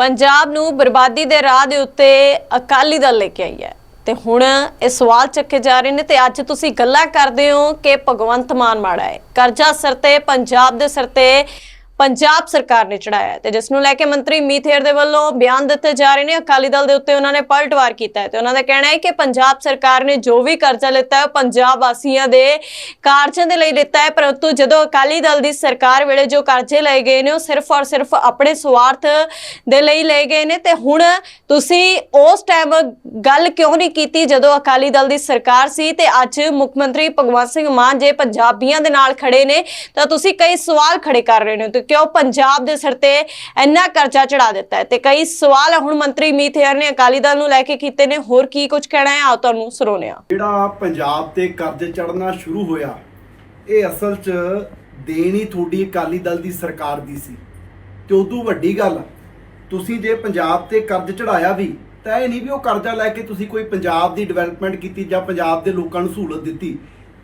ਪੰਜਾਬ ਨੂੰ ਬਰਬਾਦੀ ਦੇ ਰਾਹ ਦੇ ਉੱਤੇ ਅਕਾਲੀ ਦਲ ਲੈ ਕੇ ਆਈ ਹੈ। ਤੇ ਹੁਣ ਇਹ ਸਵਾਲ ਚੱਕੇ ਜਾ ਰਹੇ ਨੇ ਤੇ ਅੱਜ ਤੁਸੀਂ ਗੱਲਾਂ ਕਰਦੇ ਹੋ ਕਿ ਭਗਵੰਤ ਮਾਨ ਮਾੜਾ ਹੈ। ਕਰਜ਼ਾ ਸਿਰ ਤੇ, ਪੰਜਾਬ ਦੇ ਸਿਰ ਤੇ ਪੰਜਾਬ ਸਰਕਾਰ ਨੇ ਚੜਾਇਆ ਤੇ ਜਿਸ ਨੂੰ ਲੈ ਕੇ ਮੰਤਰੀ ਮੀਥੇਰ ਦੇ ਵੱਲੋਂ ਬਿਆਨ ਦਿੱਤੇ ਜਾ ਰਹੇ ਨੇ, ਅਕਾਲੀ ਦਲ ਦੇ ਉੱਤੇ ਉਹਨਾਂ ਨੇ ਪਲਟਵਾਰ ਕੀਤਾ ਹੈ ਤੇ ਉਹਨਾਂ ਦਾ ਕਹਿਣਾ ਹੈ ਕਿ ਪੰਜਾਬ ਸਰਕਾਰ ਨੇ ਜੋ ਵੀ ਕਰਜ਼ਾ ਲਿੱਤਾ ਹੈ ਪੰਜਾਬ ਵਾਸੀਆਂ ਦੇ ਕਾਰਜਾਂ ਦੇ ਲਈ ਲਿੱਤਾ ਹੈ, ਪਰੰਤੂ ਜਦੋਂ ਅਕਾਲੀ ਦਲ ਦੀ ਸਰਕਾਰ ਵੇਲੇ ਜੋ ਕਰਜ਼ੇ ਲਏ ਗਏ ਨੇ, ਉਹ ਸਿਰਫ ਔਰ ਸਿਰਫ ਆਪਣੇ ਸਵਾਰਥ ਦੇ ਲਈ ਲਏ ਗਏ ਨੇ ਤੇ ਹੁਣ ਤੁਸੀਂ ਉਸ ਟਾਈਮ ਗੱਲ ਕਿਉਂ ਨਹੀਂ ਕੀਤੀ ਜਦੋਂ ਅਕਾਲੀ ਦਲ ਦੀ ਸਰਕਾਰ ਸੀ ਤੇ ਅੱਜ ਮੁੱਖ ਮੰਤਰੀ ਭਗਵੰਤ ਸਿੰਘ ਮਾਨ ਜੇ ਪੰਜਾਬੀਆਂ ਦੇ ਨਾਲ ਖੜੇ ਨੇ, ਤਾਂ ਤੁਸੀਂ ਕਈ ਸਵਾਲ ਖੜੇ ਕਰ ਰਹੇ ਨੇ ਤੇ ਕਿਉਂ ਪੰਜਾਬ ਦੇ ਸਿਰ ਤੇ ਇੰਨਾ ਕਰਜ਼ਾ ਚੜਾ ਦਿੱਤਾ ਹੈ। ਤੇ ਕਈ ਸਵਾਲ ਹੁਣ ਮੰਤਰੀ ਮੀਥੇਰ ਨੇ ਅਕਾਲੀ ਦਲ ਨੂੰ ਲੈ ਕੇ ਕੀਤੇ ਨੇ, ਹੋਰ ਕੀ ਕੁਝ ਕਹਿਣਾ ਹੈ? ਆਓ ਤੁਹਾਨੂੰ ਸੁਣਾਉਂਦੇ ਹਾਂ। ਜਿਹੜਾ ਪੰਜਾਬ ਤੇ ਕਰਜ਼ ਚੜਨਾ ਸ਼ੁਰੂ ਹੋਇਆ, ਇਹ ਅਸਲ 'ਚ ਦੇਣ ਹੀ ਤੁਹਾਡੀ ਅਕਾਲੀ ਦਲ ਦੀ ਸਰਕਾਰ ਦੀ ਸੀ। ਤੇ ਉਦੋਂ ਵੱਡੀ ਗੱਲ, ਤੁਸੀਂ ਜੇ ਪੰਜਾਬ ਤੇ ਕਰਜ਼ ਚੜਾਇਆ ਵੀ, ਤਾਂ ਇਹ ਨਹੀਂ ਵੀ ਉਹ ਕਰਜ਼ਾ ਲੈ ਕੇ ਤੁਸੀਂ ਕੋਈ ਪੰਜਾਬ ਦੀ ਡਿਵੈਲਪਮੈਂਟ ਕੀਤੀ ਜਾਂ ਪੰਜਾਬ ਦੇ ਲੋਕਾਂ ਨੂੰ ਸਹੂਲਤ ਦਿੱਤੀ।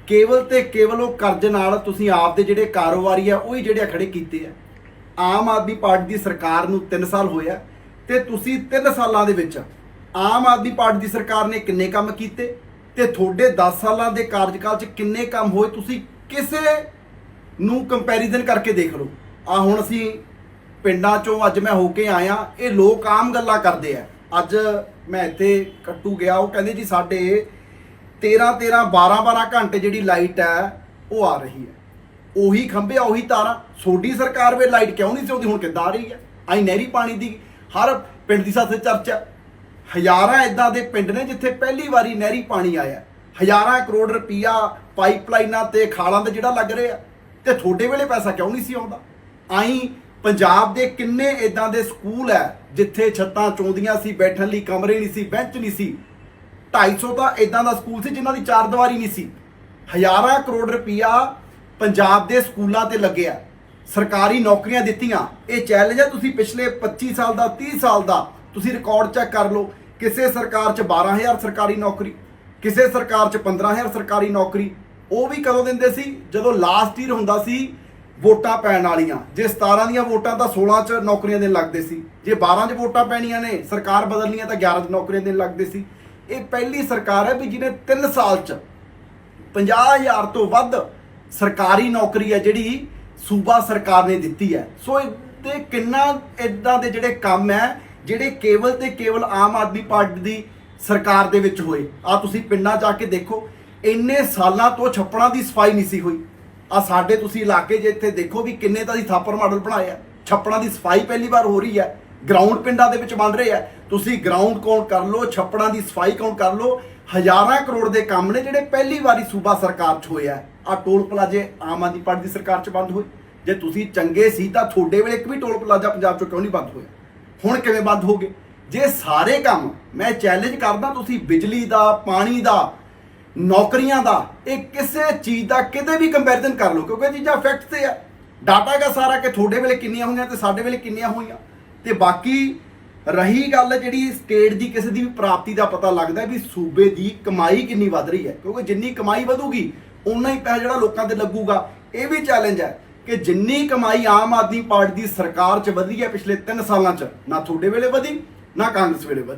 ਕੇਵਲ ਤੇ ਕੇਵਲ ਉਹ ਕਰਜ਼ ਨਾਲ ਤੁਸੀਂ ਆਪ ਦੇ ਜਿਹੜੇ ਕਾਰੋਬਾਰੀ ਆ, ਉਹ ਹੀ ਜਿਹੜੇ ਖੜੇ ਕੀਤੇ ਆ। ਆਮ ਆਦਮੀ ਪਾਰਟੀ ਦੀ ਸਰਕਾਰ ਨੂੰ 3 ਸਾਲ ਹੋਇਆ ਤੇ ਤੁਸੀਂ 3 ਸਾਲਾਂ ਦੇ ਵਿੱਚ ਆਮ ਆਦਮੀ ਪਾਰਟੀ ਦੀ ਸਰਕਾਰ ਨੇ ਕਿੰਨੇ ਕੰਮ ਕੀਤੇ ਤੇ ਤੁਹਾਡੇ 10 ਸਾਲਾਂ ਦੇ ਕਾਰਜਕਾਲ 'ਚ ਕਿੰਨੇ ਕੰਮ ਹੋਏ? ਤੁਸੀਂ ਕਿਸੇ ਨੂੰ ਕੰਪੈਰੀਜ਼ਨ ਕਰਕੇ ਦੇਖ ਲਓ। ਆ ਹੁਣ ਅਸੀਂ ਪਿੰਡਾਂ 'ਚੋਂ ਅੱਜ ਮੈਂ ਹੋ ਕੇ ਆਇਆ, ਇਹ ਲੋਕ ਆਮ ਗੱਲਾਂ ਕਰਦੇ ਆ। ਅੱਜ ਮੈਂ ਇੱਥੇ ਕੱਟੂ ਗਿਆ, ਉਹ ਕਹਿੰਦੇ ਜੀ ਸਾਡੇ 13 13 12 12 ਘੰਟੇ ਜਿਹੜੀ ਲਾਈਟ ਹੈ, ਉਹ ਆ ਰਹੀ ਹੈ। ਉਹੀ ਖੰਭੇ ਉਹੀ ਤਾਰਾਂ। ਛੋਟੀ ਸਰਕਾਰ ਵੇ ਲਾਈਟ ਕਿਉਂ ਨਹੀਂ ਸੀ ਉਹਦੀ ਹੁਣ ਕਿੱਦਾਂ ਆ ਰਹੀ ਹੈ? ਆਈ ਨਹਿਰੀ ਪਾਣੀ ਦੀ ਹਰ ਪਿੰਡ ਦੀ ਸਾਥੇ ਚਰਚਾ। ਹਜ਼ਾਰਾਂ ਇਦਾਂ ਦੇ ਪਿੰਡ ਨੇ ਜਿੱਥੇ ਪਹਿਲੀ ਵਾਰੀ ਨਹਿਰੀ ਪਾਣੀ ਆਇਆ। ਹਜ਼ਾਰਾਂ ਕਰੋੜ ਰੁਪਈਆ ਪਾਈਪਲਾਈਨਾਂ ਤੇ ਖਾਲਾਂ ਤੇ ਜਿਹੜਾ ਲੱਗ ਰਿਹਾ। ਤੇ ਤੁਹਾਡੇ ਵੇਲੇ ਪੈਸਾ ਕਿਉਂ ਨਹੀਂ ਸੀ ਆਉਂਦਾ? ਆਈ ਪੰਜਾਬ ਦੇ ਕਿੰਨੇ ਇਦਾਂ ਦੇ ਸਕੂਲ ਹੈ ਜਿੱਥੇ ਛੱਤਾਂ ਚੌਂਦੀਆਂ ਸੀ, ਬੈਠਣ ਲਈ ਕਮਰੇ ਨਹੀਂ ਸੀ, ਬੈਂਚ ਨਹੀਂ ਸੀ। 250 ਤਾਂ ਇਦਾਂ ਦਾ ਸਕੂਲ ਸੀ ਜਿਨ੍ਹਾਂ ਦੀ ਚਾਰ ਦੀਵਾਰੀ ਨਹੀਂ ਸੀ। ਹਜ਼ਾਰਾਂ ਕਰੋੜ ਰੁਪਈਆ ਪੰਜਾਬ ਦੇ ਸਕੂਲਾਂ ਤੇ ਲੱਗਿਆ ਸਰਕਾਰੀ ਨੌਕਰੀਆਂ ਦਿੱਤੀਆਂ। ਇਹ ਚੈਲੰਜ ਹੈ ਤੁਸੀਂ ਪਿਛਲੇ 25 ਸਾਲ ਦਾ 30 ਸਾਲ ਦਾ ਤੁਸੀਂ ਰਿਕਾਰਡ ਚੈੱਕ ਕਰ ਲਓ। ਕਿਸੇ ਸਰਕਾਰ 'ਚ 12000 ਸਰਕਾਰੀ ਨੌਕਰੀ, ਕਿਸੇ ਸਰਕਾਰ 'ਚ 15000 ਸਰਕਾਰੀ ਨੌਕਰੀ, ਉਹ ਵੀ ਕਦੋਂ ਦਿੰਦੇ ਸੀ? ਜਦੋਂ ਲਾਸਟ ਈਅਰ ਹੁੰਦਾ ਸੀ, ਵੋਟਾਂ ਪੈਣ ਵਾਲੀਆਂ। ਜੇ 17 ਦੀਆਂ ਵੋਟਾਂ ਤਾਂ 16 'ਚ ਨੌਕਰੀਆਂ ਦੇਣ ਲੱਗਦੇ ਸੀ। ਜੇ 12 'ਚ ਵੋਟਾਂ ਪੈਣੀਆਂ ਨੇ, ਸਰਕਾਰ ਬਦਲਣੀਆਂ ਤਾਂ 11 'ਚ ਨੌਕਰੀਆਂ ਦੇਣ ਲੱਗਦੇ ਸੀ। ਇਹ ਪਹਿਲੀ ਸਰਕਾਰ ਹੈ ਵੀ ਜਿਹਨੇ 3 ਸਾਲ 'ਚ 50000 ਤੋਂ ਵੱਧ ਸਰਕਾਰੀ ਨੌਕਰੀ ਹੈ ਜਿਹੜੀ ਸੂਬਾ ਸਰਕਾਰ ਨੇ ਦਿੱਤੀ ਹੈ। ਸੋ ਤੇ ਕਿੰਨਾ ਇਦਾਂ ਦੇ ਜਿਹੜੇ ਕੰਮ ਹੈ, ਜਿਹੜੇ ਕੇਵਲ ਤੇ ਕੇਵਲ ਆਮ ਆਦਮੀ ਪਾਰਟੀ ਦੀ ਸਰਕਾਰ ਦੇ ਵਿੱਚ ਹੋਏ। ਆ ਤੁਸੀਂ ਪਿੰਡਾਂ ਜਾ ਕੇ ਦੇਖੋ, ਇੰਨੇ ਸਾਲਾਂ ਤੋਂ ਛੱਪੜਾਂ ਦੀ ਸਫ਼ਾਈ ਨਹੀਂ ਸੀ ਹੋਈ। ਆ ਸਾਡੇ ਤੁਸੀਂ ਇਲਾਕੇ 'ਚ ਇੱਥੇ ਦੇਖੋ ਵੀ ਕਿੰਨੇ ਤਾਂ ਦੀ ਥਾਪਰ ਮਾਡਲ ਬਣਾਏ ਆ ਛੱਪੜਾਂ ਦੀ ਸਫ਼ਾਈ ਪਹਿਲੀ ਵਾਰ ਹੋ ਰਹੀ ਹੈ। ਗਰਾਊਂਡ ਪਿੰਡਾਂ ਦੇ ਵਿੱਚ ਬਣ ਰਹੇ ਆ ਤੁਸੀਂ ਗਰਾਊਂਡ ਕਾਊਂਟ ਕਰ ਲਓ, ਛੱਪੜਾਂ ਦੀ ਸਫ਼ਾਈ ਕਾਊਂਟ ਕਰ ਲਓ? ਹਜ਼ਾਰਾਂ ਕਰੋੜ ਦੇ ਕੰਮ ਨੇ ਜਿਹੜੇ ਪਹਿਲੀ ਵਾਰੀ ਸੂਬਾ ਸਰਕਾਰ 'ਚ ਹੋਇਆ ਆ। ਟੋਲ ਪਲਾਜ਼ੇ ਆਮ ਆਦਮੀ ਪਾਰਟੀ ਦੀ ਸਰਕਾਰ 'ਚ ਬੰਦ ਹੋਏ। ਜੇ ਤੁਸੀਂ ਚੰਗੇ ਸੀ ਤਾਂ ਤੁਹਾਡੇ ਵੇਲੇ ਇੱਕ ਵੀ ਟੋਲ ਪਲਾਜ਼ਾ ਪੰਜਾਬ 'ਚੋਂ ਕਿਉਂ ਨਹੀਂ ਬੰਦ ਹੋਇਆ? ਹੁਣ ਕਿਵੇਂ ਬੰਦ ਹੋ ਗਏ? ਜੇ ਸਾਰੇ ਕੰਮ ਮੈਂ ਚੈਲੰਜ ਕਰਦਾ ਤੁਸੀਂ ਬਿਜਲੀ ਦਾ, ਪਾਣੀ ਦਾ, ਨੌਕਰੀਆਂ ਦਾ, ਇਹ ਕਿਸੇ ਚੀਜ਼ ਦਾ ਕਿਤੇ ਵੀ ਕੰਪੈਰੀਜ਼ਨ ਕਰ ਲਓ, ਕਿਉਂਕਿ ਇਹ ਚੀਜ਼ਾਂ ਫੈਕਟ ਤੇ ਆ। ਡਾਟਾ ਹੈਗਾ ਸਾਰਾ ਕਿ ਤੁਹਾਡੇ ਵੇਲੇ ਕਿੰਨੀਆਂ ਹੋਈਆਂ ਤੇ ਸਾਡੇ ਵੇਲੇ ਕਿੰਨੀਆਂ ਹੋਈਆਂ। ਤੇ ਬਾਕੀ ਰਹੀ ਗੱਲ ਜਿਹੜੀ ਸਟੇਟ ਦੀ ਕਿਸੇ ਦੀ ਵੀ ਪ੍ਰਾਪਤੀ ਦਾ ਪਤਾ ਲੱਗਦਾ ਵੀ ਸੂਬੇ ਦੀ ਕਮਾਈ ਕਿੰਨੀ ਵੱਧ ਰਹੀ ਹੈ। ਕਿਉਂਕਿ ਜਿੰਨੀ ਕਮਾਈ ਵਧੂਗੀ ਉਨਾ ਹੀ ਪੈਸਾ ਜਿਹੜਾ ਲੋਕਾਂ ਤੇ ਲੱਗੂਗਾ। ਇਹ ਵੀ ਚੈਲੰਜ ਹੈ ਕਿ ਜਿੰਨੀ ਕਮਾਈ ਆਮ ਆਦਮੀ ਪਾਰਟੀ ਦੀ ਸਰਕਾਰ 'ਚ ਵਧੀ ਹੈ ਪਿਛਲੇ 3 ਸਾਲਾਂ 'ਚ, ਨਾ ਤੁਹਾਡੇ ਵੇਲੇ ਵਧੀ, ਨਾ ਕਾਂਗਰਸ ਵੇਲੇ ਵਧੀ।